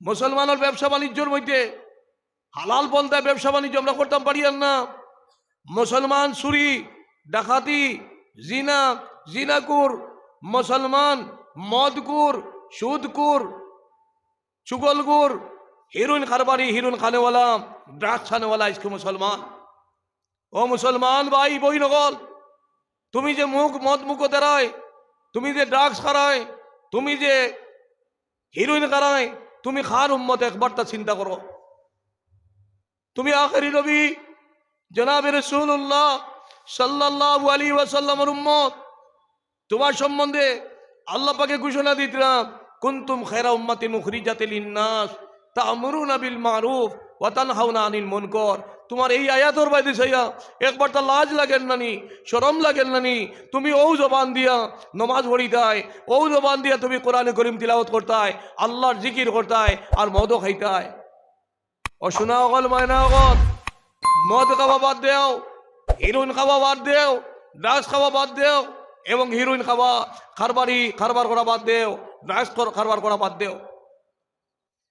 মুসলমানের ব্যবসা বাণিজ্যর মধ্যে হালাল পন্থায় ব্যবসা বাণিজ্য আমরা করতাম পারি আর না মুসলমান চুরি, ডাকাতি, জিনা, জিনাকুর, মুসলমান মদকুর, সুদকুর চুগলগুর হিরোইন কারবারি হিরোইন খানেওয়ালা ড্রাগস খানেওয়ালা ইসকে মুসলমান। ও মুসলমান ভাই বই নগল তুমি যে মুখ মদ মুখ দেরায় তুমি যে ড্রাগস খারায় তুমি যে হিরোইন খারায় তুমি খার উম্মত একবার তা চিন্তা করো। তুমি আখেরি নবী, জনাবে রসুল্লাহ সাল্লাহ আলী ওয়াসাল্লামর উম্মত। তোমার সম্বন্ধে আল্লাহ পাকে ঘোষণা দিতাম কুন্তুম খেরা উম্মাতি মুখরিজাতে লিন্নাস তা আমরুন বিল মারুফ। ওয়াতান হাওনা আনিল মুনকর। তোমার এই আয়াতর বাইদে সাইয়া একবার তা লাজ লাগেন নানি শরম লাগেন নানি তুমি ও জবান দিয়া নমাজ পড়িতায় ও জবান দিয়া তুমি কোরআনে করিম তিলাওয়াত করতায় আল্লাহর জিকির করতায় আর মদও খাইতায় ও শোনা অগল মায়না অগল মদ খাওয়া বাদ দেও, হিরোইন খাওয়া বাদ দেও ড্রাগস খাওয়া বাদ দেও এবং হিরোইন খাওয়া, খারবারি, খারবার করা বাদ দেও ড্রাগস খারবার করা বাদ দেও।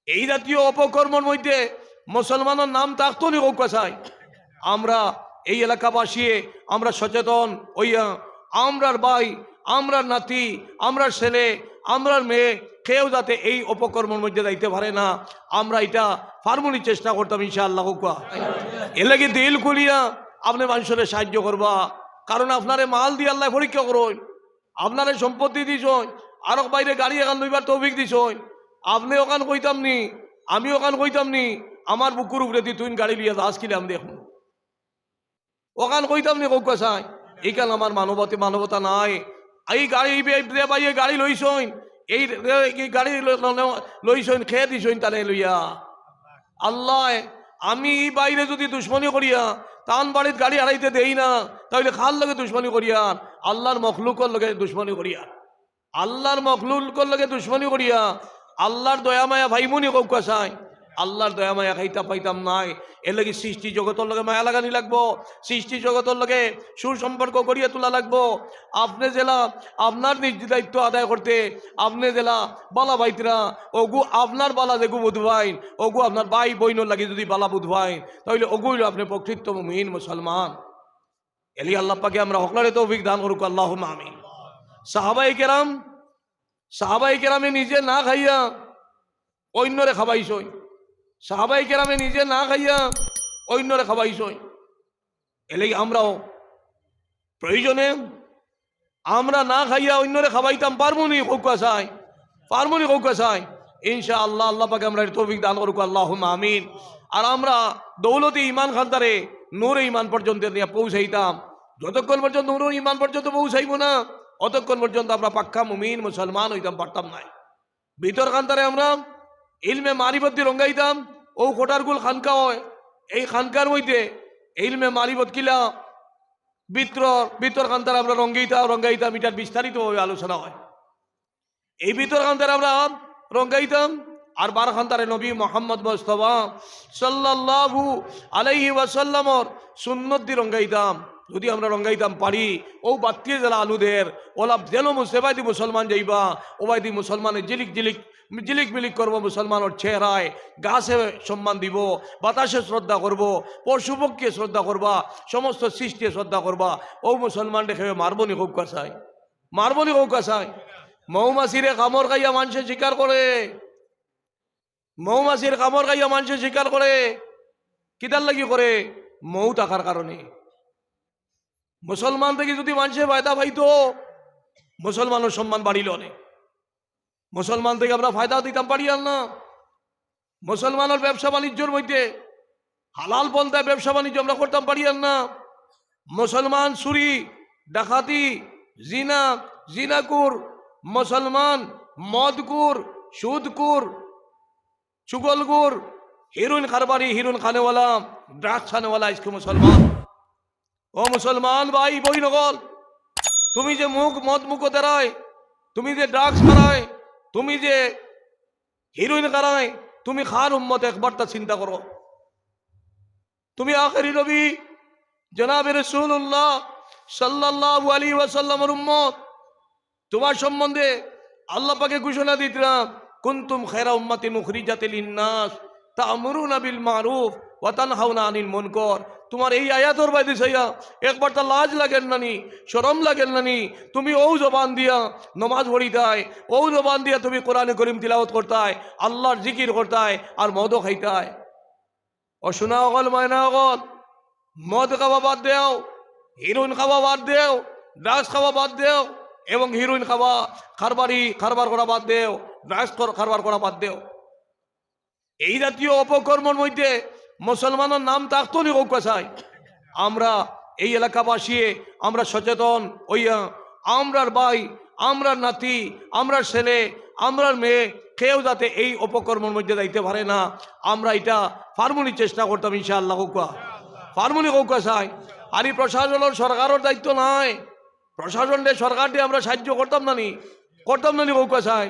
এই জাতীয় অপকর্মর মধ্যে মুসলমানের নাম থাকতো নি কৌকাশায় আমরা এই এলাকাবাসী, আমরা সচেতন হইয়া আমরার ভাই, আমরার নাতি, আমরার ছেলে, আমরার মেয়ে, কেউ যাতে এই অপকর্মের মধ্যে যাইতে পারে না, আমরা এটা ফার্মুনি চেষ্টা করতাম, ইনশাআল্লাহ এর লাগে দিল খুলিয়া আপনি মানুষের সাহায্য করবা। কারণ আপনারে মাল দিয়ে আল্লাহ পরীক্ষা করুন। আপনারে সম্পত্তি দিছ আর বাইরে গাড়ি এখান লইবার তৌফিক দিছ আপনি ওখান কইতাম নি আমি ওখান কইতাম নি আমার বুকুর উপরে দি তুই গাড়ি লিয়া দাস কিলাম দেখুন। ওখান কইতাম নি কৌকা চাই এইখান আমার মানবতা মানবতা নাই। এই গাড়ি এই গাড়ি লইছইন এই গাড়ি লইছইন খেয়ে দিছইন তালে লইয়া। আল্লাহ, আমি এই বাইরে যদি দুশ্মনী করিয়া তান বাড়ির গাড়ি হারাইতে দেই না, তাহলে খাল লগে দুশ্মনী করিয়া? আল্লাহর মখলুকর লগে দুশ্মনী করিয়া। আল্লাহর মখলুকর লগে দুশ্মনী করিয়া, আল্লাহর দয়া মায়া ভাইমুনি কৌকা চাই আল্লাহর দয়া মায়া খাইতা পাইতাম নাই। এর লাগে সৃষ্টি জগতের লগে মায়া লাগানি লাগবো। সৃষ্টি জগতের লগে সুসম্পর্ক করিয়া তোলা লাগবো। আপনি জেলা, আপনার নিজ দায়িত্ব আদায় করতে, আপনি জেলা বালা ভাইতরা, ওগু আপনার বালা দেখু বুধবাইন, ওগু আপনার ভাই বইনর লাগে যদি বালা বুধবাইন তাহলে ওগুইল আপনি প্রকৃত মুমিন, মুসলমান। এলি আল্লাহ পাকে আমরা হকলারে তৌফিক দান করুক আল্লাহ আমিন। সাহাবাই কেরাম, সাহাবাই কেরামে নিজে না খাইয়া অন্যরে খাবাইছই সাহাবাই কেরামে নিজে না খাইয়া অন্যরে খাবাইছই এলেই আমরাও। প্রয়োজনে আমরা না খাইয়া অন্যরে খাবাইতাম পারমুনি কৌকা চাই, পারমুনি কৌকা চাই। ইনশা আল্লাহ আল্লাহ পাকে আমরা তৌফিক দান করুক আল্লাহ আমিন। আর আমরা দৌলতে ইমান খানতারে নূরে ইমান পর্যন্ত নিয়ে পৌঁছাইতাম। যতক্ষণ পর্যন্ত নূর ইমান পর্যন্ত পৌঁছাইব না, অতক্ষণ পর্যন্ত আমরা পাক্কা মুমিন মুসলমান হইতাম, পারতাম নাই। ভিতর খানতারে আমরা ইলমে মারিবত রঙ্গাইতাম, ও কোটারগুল খানকা হয়। এই খানকার মধ্যে ইলমে মারিবত কিলা বিত্র বিতর কান্তার আমরা রঙ্গাইতাম রঙ্গাইতাম এটার বিস্তারিতভাবে আলোচনা হয়। এই বিতর কান্তার আমরা রঙ্গাইতাম, আর বার খান্তারে নবী মোহাম্মদ মোস্তফা সাল্লাল্লাহু আলাইহি ওয়াসাল্লামর সুন্নত দি রঙ্গাইতাম। যদি আমরা রঙ্গাইতাম পারি, ও বাত্তিয়ে জেলা আলুদের ওলা জেলো দি মুসলমান যাইবা ওবাই দি মুসলমানের জিলিক জিলিক জিলিক মিলিক করব, মুসলমানের চেহারায় গাছে সম্মান দিব, বাতাসে শ্রদ্ধা করব পশুপক্ষে শ্রদ্ধা করবা, সমস্ত সৃষ্টি শ্রদ্ধা করবা। ও মুসলমান দেখে মারবনি হোক কাছাই মারবনি হোক কাছাই মৌমাছিরে কামড় খাইয়া মানুষে স্বীকার করে। মৌমাছির কামড় খাইয়া মানুষে স্বীকার করে। কিতার লাগি করে? মৌ থাকার কারণে। মুসলমান থেকে যদি মানুষের ফায়দা পাইতো, মুসলমানের সম্মান বাড়িল অনেক মুসলমান থেকে আমরা ফায়দা দিতাম, পারি না। মুসলমানের ব্যবসা বাণিজ্যর মধ্যে হালাল পন্থায় ব্যবসা বাণিজ্য আমরা করতাম, পারি না। মুসলমান চুরি, ডাকাতি, জিনা, জিনাকুর, মুসলমান মদকুর, সুদকুর চুগলগুর হিরোইন কারবারি হিরোইন খানেওয়ালা ড্রাগস খানেওয়ালা ইসকে মুসলমান। ও মুসলমান ভাই বই নগল তুমি যে মুখ মদ মুখ দেরায় তুমি যে ড্রাগস খারায় তুমি যে হিরোইন কারায় তুমি খার উম্মত একবার তা চিন্তা করো। তুমি আখেরি নবী, জনাবে রসুল্লাহ সাল্লাহ আলী ওয়াসাল্লামর উম্মত। তোমার সম্বন্ধে আল্লাহ পাকে ঘোষণা দিতরাম কুনতুম খেরা উম্মাতিন উখরিজাতিল ইন্নাস তা'মুরুনা আবিল মারুফ। ওয়া তানহাউনা আনিল মুনকার। তোমার এই আয়াতর বাইদে সাইয়া একবার তা লাজ লাগেন নানি, শরম লাগেন নানি, তুমি ও জবান দিয়া নমাজ পড়িতায় ও জবান দিয়া তুমি কোরআনে করিম তিলাওয়াত করতায়, আল্লাহর জিকির করতায় আর মদও খাইতায়। ও শোনা অগল মায়না অগল, মদ খাওয়া বাদ দেও, হিরোইন খাওয়া বাদ দেও ড্রাগস খাওয়া বাদ দেও এবং হিরোইন খাওয়া, খারবারি, খারবার করা বাদ দেও ড্রাগস খারবার করা বাদ দেও। এই জাতীয় অপকর্মর মধ্যে মুসলমানের নাম থাকতো নি চাই। আমরা এই এলাকাবাসী, আমরা সচেতন ওইয়া আমরার ভাই, আমরার নাতি, আমরার ছেলে, আমরার মেয়ে, কেউ যাতে এই অপকর্মের মধ্যে যাইতে পারে না। আমরা এটা ফার্মুনি চেষ্টা করতাম, ইনশাআল্লাহ হুকা ফার্মুনি হুকা চাই। আর এই প্রশাসনের সরকারের দায়িত্ব নাই। প্রশাসন দিয়ে সরকার দিয়ে আমরা সাহায্য করতাম না নি করতাম না নি হুকা চাই।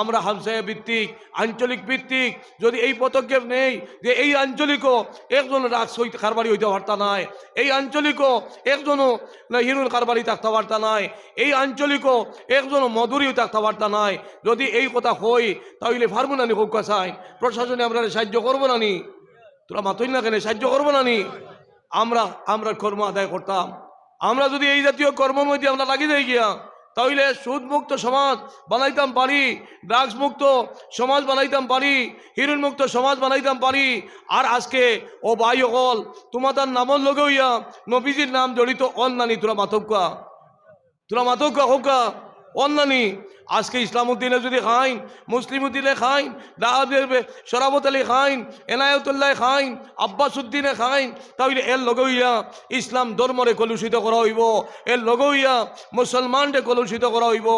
আমরা হামসায়া ভিত্তিক, আঞ্চলিক ভিত্তিক, যদি এই পদক্ষেপ নেই যে এই আঞ্চলিকও একজন রাজ হইতে কারবারি হইতে পারতা নাই, এই আঞ্চলিকও একজনও না হিরুল কারবারি থাকতে পারতা নাই, এই আঞ্চলিকও একজনও মধুরীও থাকতে পারতা নাই, যদি এই কথা হই, তাহলে পারব না নি হোকা চাই প্রশাসনে আমরা সাহায্য করব না নি? তোরা মাতই না কেন, সাহায্য করব না নি? আমরা আমরা কর্ম আদায় করতাম। আমরা যদি এই জাতীয় কর্মের মধ্যে আমরা লাগিয়ে যাই গিয়া তাহলে সুদ মুক্ত সমাজ বানাইতাম পারি ড্রাগস মুক্ত সমাজ বানাইতাম পারি হিরণ মুক্ত সমাজ বানাইতাম পারি। আর আজকে, ও ভাই অকল তোমাদের নামর লগে হইয়া নবীজির নাম জড়িত অন্নানি, তোরা মাতকা তোরা মাতকা হোকা অন্যানি আজকে ইসলামউদ্দিনে যদি খাইন মুসলিম উদ্দিনে খাইন দাহাদের শরাবত আলী খাইন, এনায়তুল্লাহ খাইন আব্বাস উদ্দিনে খাইন, তাহলে এর লগইয়া ইসলাম ধর্মরে কলুষিত করা হইব, এর লগইয়া মুসলমানরে কলুষিত করা হইব,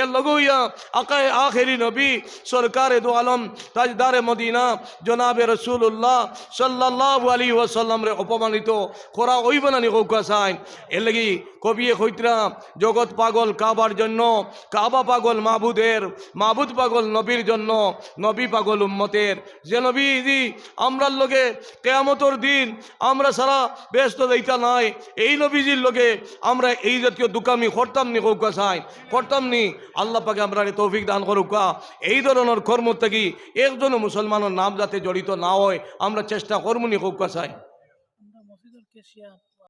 এর লগইয়া আকায় আখেরি নবী সরকারে দু আলম তাজদারে মদিনা জনাবে রসুল্লাহ সাল্লাহ আলী ওয়াসাল্লামরে অপমানিত করা হইব না নি কৌকা সাইন। এর লাগি কবিয়ে কইতরা জগৎ পাগল কাবার জন্য, কাবা পাগল মাবুদের, মাবুদ পাগল নবীর জন্য, নবী পাগল উম্মতের। যে নবী আমরার লোকে কেয়ামতর দিন আমরা সারা ব্যস্ত দিতা নাই। এই নবীজির লোকে আমরা এই জাতীয় দুকামি করতাম নি কৌকা সাই করতাম নি আল্লাহ পাকে আমরা তৌফিক দান করুকা এই ধরনের কর্ম থেকে একজনও মুসলমানের নাম যাতে জড়িত না হয়, আমরা চেষ্টা করব নি কৌকা কেশিয়া